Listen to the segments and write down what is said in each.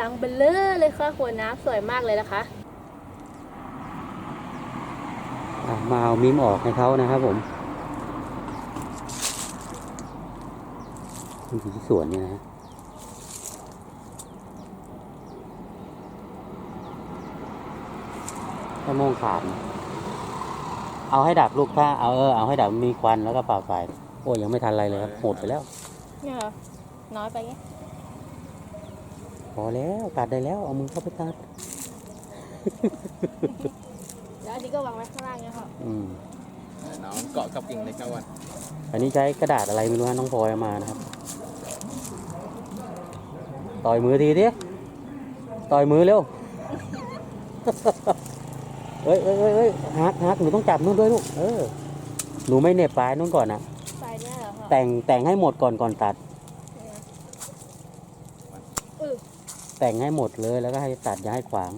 ลังเบลเลอร์เลยค่ะหัวน้ำสวยมากเลยนะคะอะมาเอามิมออกให้เขานะครับผมนี่อยู่ที่สวนนี่นะถ้าโมงขาดนะเอาให้ดับลูกถ้าเอาเออเอาให้ดับมีควันแล้วก็เป่าไฟโอ้ยยังไม่ทันอะไรเลยครับหมดไปแล้วเนี่ยเหรอน้อยไปไงพ อแล้วตัดได้แล้ว เอามือเข้าไปตัด แล้วอันนี้ก็วางไว้ข้างล่างเนี่ยค่ะอืม น้องเกาะกับกิ่งเล็กนะวันอันนี้ใช้กระดาษอะไรไม่รู้ฮะน้องพลอยเอามานะครับ ต่อยมือทีดิต่อยมือเร็ว เอ้ยเอ้ยเอ้ยเอ้ยฮักฮักหนูต้องจับนู่นด้วยลูก เออ หนูไม่เหน็บปลายนู่นก่อนนะใส่เนี่ยเหรอค่ะแต่งแต่งให้หมดก่อนก่อนตัด เออ แต่งให้หมดเลยแล้วก็ให้ตัดอย่าให้ขวาง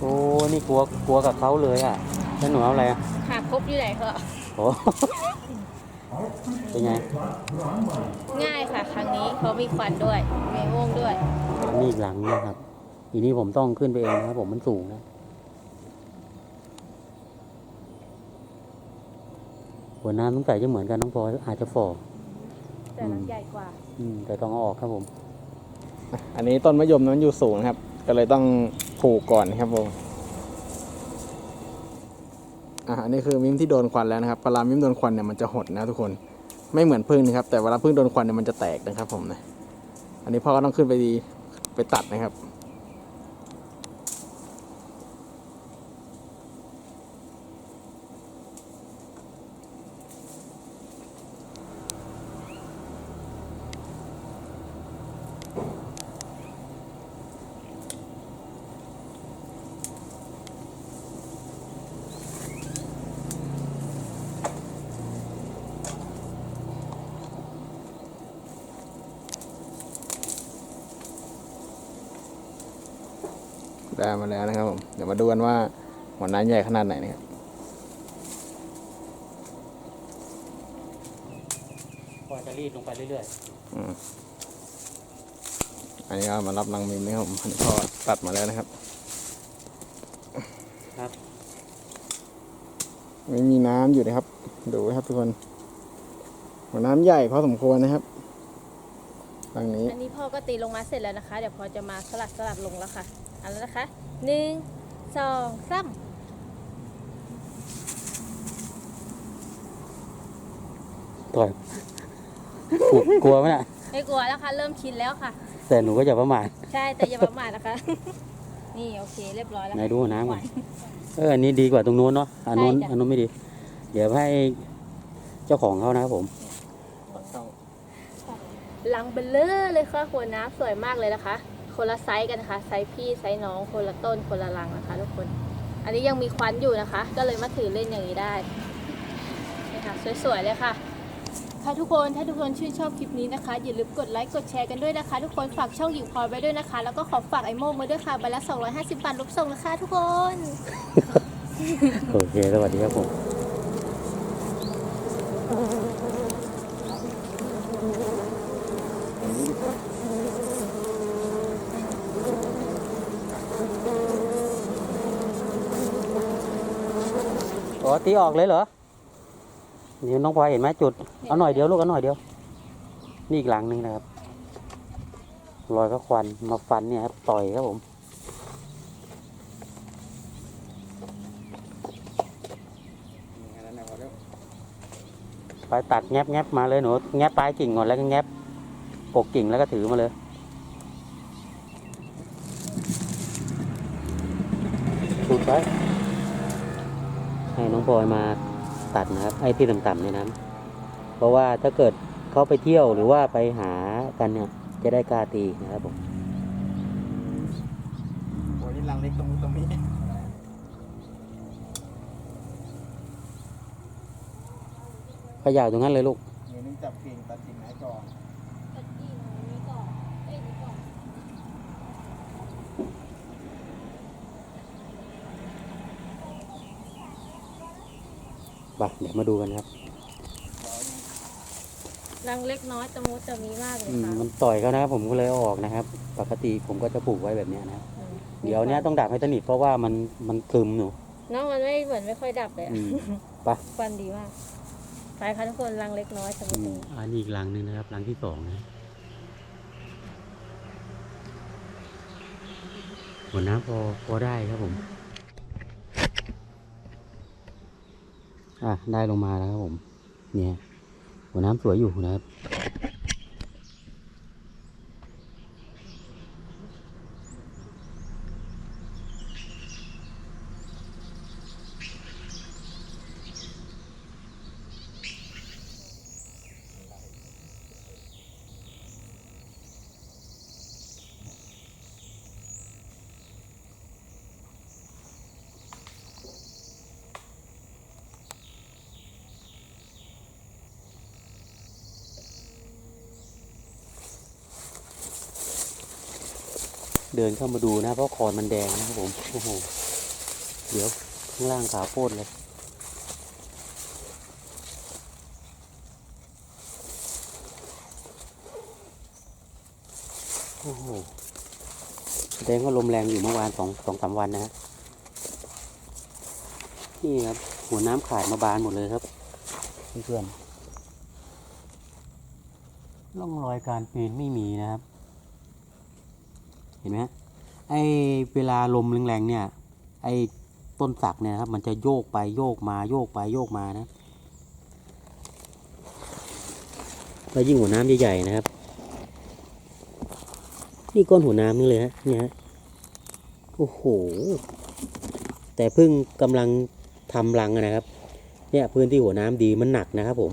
โอ้ นี่กลัวกลัวกับเขาเลยอะแล้วหนูเอาอะไรอะหาครบอยู่ไหนค่ะโอ้ เป็นไง ง่ายค่ะ ครั้งนี้เพราะมีควันด้วย มีม่วงด้วย นี่อีกหลังนะครับ อีนี้ผมต้องขึ้นไปเองนะครับ ผมมันสูงนะหัวน้ำต้องใส่จะเหมือนกันน้องพลอยอาจจะฝ่อแต่หลังใหญ่กว่า อืม แต่ต้องเอาออกครับผม อันนี้ต้นมะยมนั้นอยู่สูงนะครับ ก็เลยต้องผูกก่อนนะครับผม อะอันนี้คือมิมที่โดนควันแล้วนะครับเวลามิมโดนควันเนี่ยมันจะหดนะทุกคนไม่เหมือนพึ่งนะครับ แต่เวลาพึ่งโดนควันเนี่ยมันจะแตกนะครับผมนะอันนี้พ่อก็ต้องขึ้นไปดีไปตัดนะครับ ได้มาแล้วนะครับผมเดี๋ยวมาดูกันว่าหัวน้ำใหญ่ขนาดไหนนะครับพอจะรีดลงไปเรื่อยอืมอันนี้ก็มารับรังมิมนะครับผมอันนี้พ่อตัดมาแล้วนะครับๆครับไม่มีน้ำอยู่นะครับ ดูไว้ครับทุกคน หัวน้ำใหญ่พอสมควรนะครับรังนี้ อันนี้พ่อก็ตีลงมาเสร็จแล้วนะคะ เดี๋ยวพ่อจะมาสลัดสลัดลงแล้วค่ะ เอาแล้วนะคะหนึ่งสองสามต่อยกลัวกลัวไหมน่ะ ไม่กลัวแล้วค่ะ เริ่มชินแล้วค่ะ แต่หนูก็อย่าประมาทใช่แต่อย่าประมาทนะคะ นี่โอเคเรียบร้อยแล้วไหนค่ะ ดูหัวน้ำก่อนเอออันนี้ดีกว่าตรงนู้นเนาะอันนู้นใช่จ้ะ อันนู้นไม่ดี เดี๋ยวให้เจ้าของเขานะครับผมลังเบลเลอร์เลยค่ะหัวน้ำสวยมากเลยนะคะ คนละไซส์กันนะคะไซส์พี่ไซส์น้องคนละต้นคนละลังนะคะทุกคน อันนี้ยังมีควันอยู่นะคะ ก็เลยมาถือเล่นอย่างนี้ได้นี่ค่ะสวยๆเลยค่ะค่ะทุกคนถ้าทุกคนชื่นชอบคลิปนี้นะคะ อย่าลืมกดไลค์กดแชร์กันด้วยนะคะ ทุกคนฝากช่องหญิงพลอยไว้ด้วยนะคะ แล้วก็ขอฝากไอโม่มาด้วยค่ะใบละ250บาทรูปส่งนะคะ ทุกคน โอเค สวัสดีครับผม ตีออกเลยเหรอเดี๋ยวน้องพลอยเห็นไหมจุด เอาหน่อยเดียวลูกเอาหน่อยเดียว นี่อีกหลังหนึ่งนะครับ รอยก็ควันมาฟันเนี่ยครับต่อยครับผม ไปตัดแงบแงบมาเลยหนูแงบปลายกิ่งก่อนแล้วก็แงบปกกิ่งแล้วก็ถือมาเลยถูกไป ให้น้องพลอยมาตัดนะครับไอ้ที่ต่ำๆเนี่ยนะเพราะว่าถ้าเกิดเขาไปเที่ยวหรือว่าไปหากันเนี่ย จะได้กล้าตีนะครับผมโอ้ยนี่รังเล็กตรงตรงนี้ขยาวตรงนั้นเลยลูกมีนึงจับกิ่งตัดกิ่งไหนก่อนตัดกิ่งนี้ก่อนเอ้ยนี้ก่อน ไปเดี๋ยวมาดูกันครับรังเล็กน้อยตะมุตะมีมากเลยอืมค่ะมันต่อยเขานะครับผมก็เลยเอาออกนะครับ ปกติผมก็จะปลูกไว้แบบเนี้ยนะครับอืมเดี๋ยวเนี้ยต้องดับให้สนิทเพราะว่ามันมันซึมหนูน้องมันไม่เหมือนไม่ค่อยดับเลยอะอืมไปควันดีมากไปค่ะทุกคนรังเล็กน้อยตะมุอืตะมมีอันนี้อีกหลังหนึ่งนะครับหลังที่สองนะหัวน้ำพอพอได้ครับผม อะได้ลงมาแล้วครับผม เนี่ยหัวน้ำสวยอยู่นะครับ เดินเข้ามาดูนะเพราะคอนมันแดงนะครับผมโอ้โหเดี๋ยวข้างล่างขาโพดเลยโอ้โหแสดงว่าลมแรงอยู่เมื่อวานสองสองสามวันนะฮะนี่ครับหัวน้ำขาดมาบานหมดเลยครับเพื่อนร่องรอยการปีนไม่มีนะครับ เห็นไหมฮะไอเวลาลมแรงๆเนี่ยไอต้นสักเนี่ยครับมันจะโยกไปโยกมาโยกไปโยกมานะแล้วยิ่งหัวน้ำใหญ่ๆนะครับ นี่ก้อนหัวน้ำนี่เลยฮะเนี่ยฮะโอ้โห แต่เพิ่งกำลังทำรังนะครับ เนี่ยพื้นที่หัวน้ำดีมันหนักนะครับผม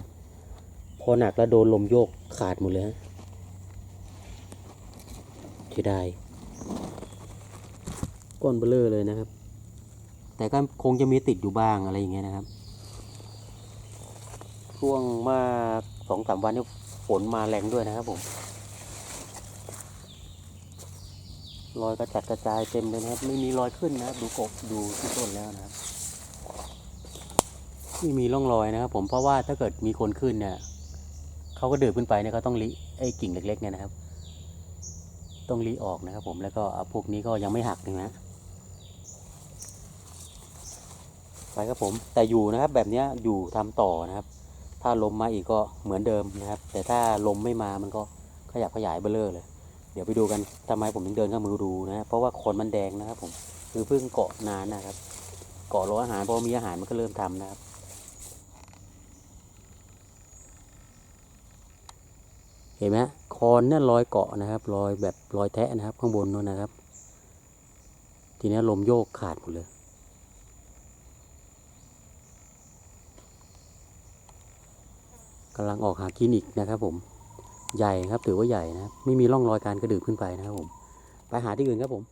พอหนักแล้วโดนลมโยกขาดหมดเลยฮะเสียดาย ก้อนเบลอเลยนะครับ แต่ก็คงจะมีติดอยู่บ้างอะไรอย่างเงี้ยนะครับ ช่วงมาสองสามวันนี้ฝนมาแรงด้วยนะครับผมรอยกระจัดกระจายเต็มเลยนะครับ ไม่มีรอยขึ้นนะครับ ดูกบดูที่ต้นแล้วนะครับไม่มีร่องรอยนะครับ ผมเพราะว่าถ้าเกิดมีคนขึ้นเนี่ยเขาก็เดินขึ้นไปเนี่ยเขาต้องลิไอ้กิ่งเล็กๆเนี่ยนะครับ ต้องรีออกนะครับ ผมแล้วก็พวกนี้ก็ยังไม่หักนะฮะไป ครับผม แต่อยู่นะครับแบบนี้อยู่ทำต่อนะครับ ถ้าลมมาอีกก็เหมือนเดิมนะครับ แต่ถ้าลมไม่มามันก็ขยับขยายเบลอเลย เดี๋ยวไปดูกันทำไมผมถึงเดินเข้ามาดูนะเพราะว่าคนมันแดงนะครับผมคือเพิ่งเกาะนานนะครับ เกาะรออาหารพอมีอาหารมันก็เริ่มทำนะครับเห็นไหมคอนเนี่ยรอยเกาะนะครับรอยแบบรอยแทะนะครับ ข้างบนนู้นนะครับ ทีนี้ลมโยกขาดหมดเลย กำลังออกหาคลินิกนะครับ ผม ใหญ่ครับถือว่าใหญ่นะ ไม่มีร่องรอยการกระดืบขึ้นไปนะครับผม ไปหาที่อื่นครับผม